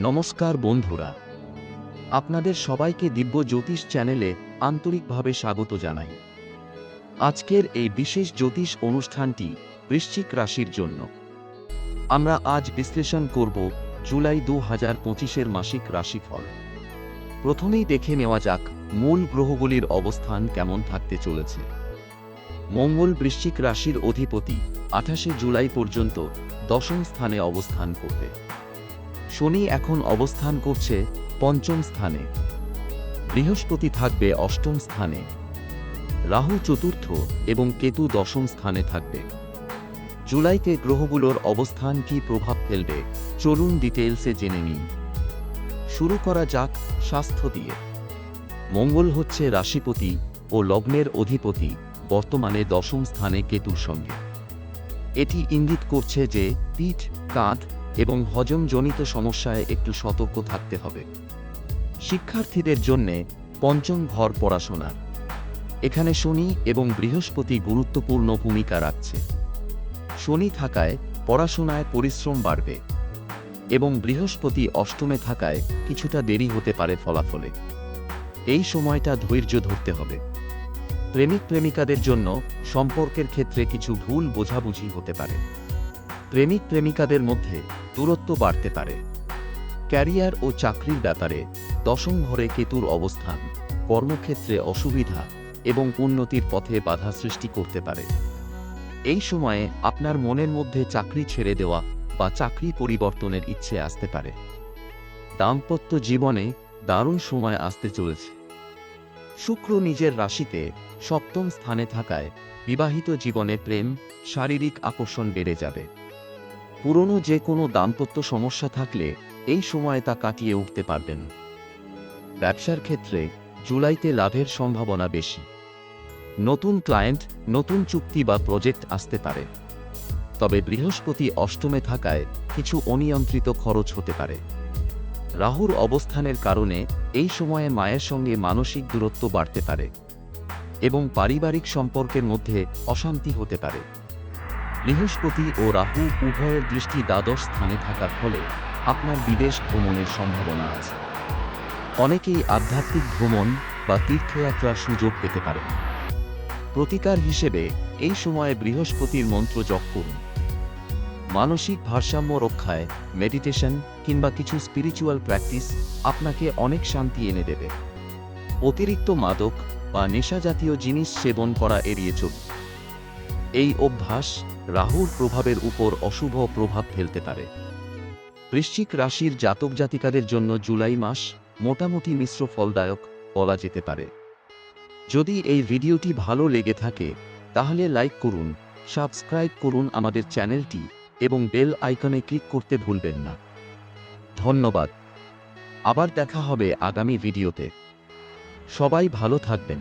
নমস্কার বন্ধুরা। আপনাদের সবাইকে দিব্য জ্যোতিষ চ্যানেলে আন্তরিকভাবে স্বাগত জানাই। আজকের এই বিশেষ জ্যোতিষ অনুষ্ঠানটি বৃশ্চিক রাশির জন্য। আমরা আজ বিশ্লেষণ করব জুলাই দু হাজার পঁচিশের মাসিক রাশিফল। প্রথমেই দেখে নেওয়া যাক মূল গ্রহগুলির অবস্থান কেমন থাকতে চলেছে। মঙ্গল বৃশ্চিক রাশির অধিপতি আঠাশে জুলাই পর্যন্ত দশম স্থানে অবস্থান করবে। শনি এখন অবস্থান করছে পঞ্চম স্থানে। বৃহস্পতি থাকবে অষ্টম স্থানে। রাহু চতুর্থ এবং কেতু দশম স্থানে থাকবে। জুলাইতে গ্রহগুলোর অবস্থান কি প্রভাব ফেলবে, চলুন ডিটেলসে জেনে নিন শুরু করা যাক স্বাস্থ্য দিয়ে। মঙ্গল হচ্ছে রাশিপতি ও লগ্নের অধিপতি, বর্তমানে দশম স্থানে কেতুর সঙ্গে। এটি ইঙ্গিত করছে যে পিঠ, কাঁধ এবং হজমজনিত সমস্যায় একটু সতর্ক থাকতে হবে। শিক্ষার্থীদের জন্যে পঞ্চম ঘর পড়াশোনার। এখানে শনি এবং বৃহস্পতি গুরুত্বপূর্ণ ভূমিকা রাখছে। শনি থাকায় পড়াশোনায় পরিশ্রম বাড়বে এবং বৃহস্পতি অষ্টমে থাকায় কিছুটা দেরি হতে পারে ফলাফলে। এই সময়টা ধৈর্য ধরতে হবে। প্রেমিক প্রেমিকাদের জন্য সম্পর্কের ক্ষেত্রে কিছু ভুল বোঝাবুঝি হতে পারে। প্রেমিক প্রেমিকাদের মধ্যে দূরত্ব বাড়তে পারে। ক্যারিয়ার ও চাকরির ব্যাপারে দশম ঘরে কেতুর অবস্থান, কর্মক্ষেত্রে অসুবিধা এবং উন্নতির পথে বাধা সৃষ্টি করতে পারে। এই সময়ে আপনার মনের মধ্যে চাকরি ছেড়ে দেওয়া বা চাকরি পরিবর্তনের ইচ্ছে আসতে পারে। দাম্পত্য জীবনে দারুণ সময় আসতে চলেছে। শুক্র নিজের রাশিতে সপ্তম স্থানে থাকায় বিবাহিত জীবনে প্রেম, শারীরিক আকর্ষণ বেড়ে যাবে। পুরনো যে কোনো দাম্পত্য সমস্যা থাকলে এই সময়ে তা কাটিয়ে উঠতে পারবেন। ব্যবসার ক্ষেত্রে জুলাইতে লাভের সম্ভাবনা বেশি। নতুন ক্লায়েন্ট, নতুন চুক্তি বা প্রজেক্ট আসতে পারে। তবে বৃহস্পতি অষ্টমে থাকায় কিছু অনিয়ন্ত্রিত খরচ হতে পারে। রাহুর অবস্থানের কারণে এই সময়ে মায়ের সঙ্গে মানসিক দূরত্ব বাড়তে পারে এবং পারিবারিক সম্পর্কের মধ্যে অশান্তি হতে পারে। বৃহস্পতি ও রাহু উভয়ের দৃষ্টি দ্বাদশ স্থানে থাকার ফলে আপনার বিদেশ ভ্রমণের সম্ভাবনা আছে। অনেকেই আধ্যাত্মিক ভ্রমণ বা তীর্থযাত্রার সুযোগ পেতে পারেন। প্রতিকার হিসেবে এই সময়ে বৃহস্পতির মন্ত্র জপ করুন। মানসিক ভারসাম্য রক্ষায় মেডিটেশন কিংবা কিছু স্পিরিচুয়াল প্র্যাকটিস আপনাকে অনেক শান্তি এনে দেবে। অতিরিক্ত মাদক বা নেশাজাতীয় জিনিস সেবন করা এড়িয়ে চলুন। এই অভ্যাস রাহুর প্রভাবের উপর অশুভ প্রভাব ফেলতে পারে। বৃশ্চিক রাশির জাতক জাতিকাদের জন্য জুলাই মাস মোটামুটি মিশ্র ফলদায়ক বলা যেতে পারে। যদি এই ভিডিওটি ভালো লেগে থাকে, তাহলে লাইক করুন, সাবস্ক্রাইব করুন আমাদের চ্যানেলটি এবং বেল আইকনে ক্লিক করতে ভুলবেন না। ধন্যবাদ। আবার দেখা হবে আগামী ভিডিওতে। সবাই ভালো থাকবেন।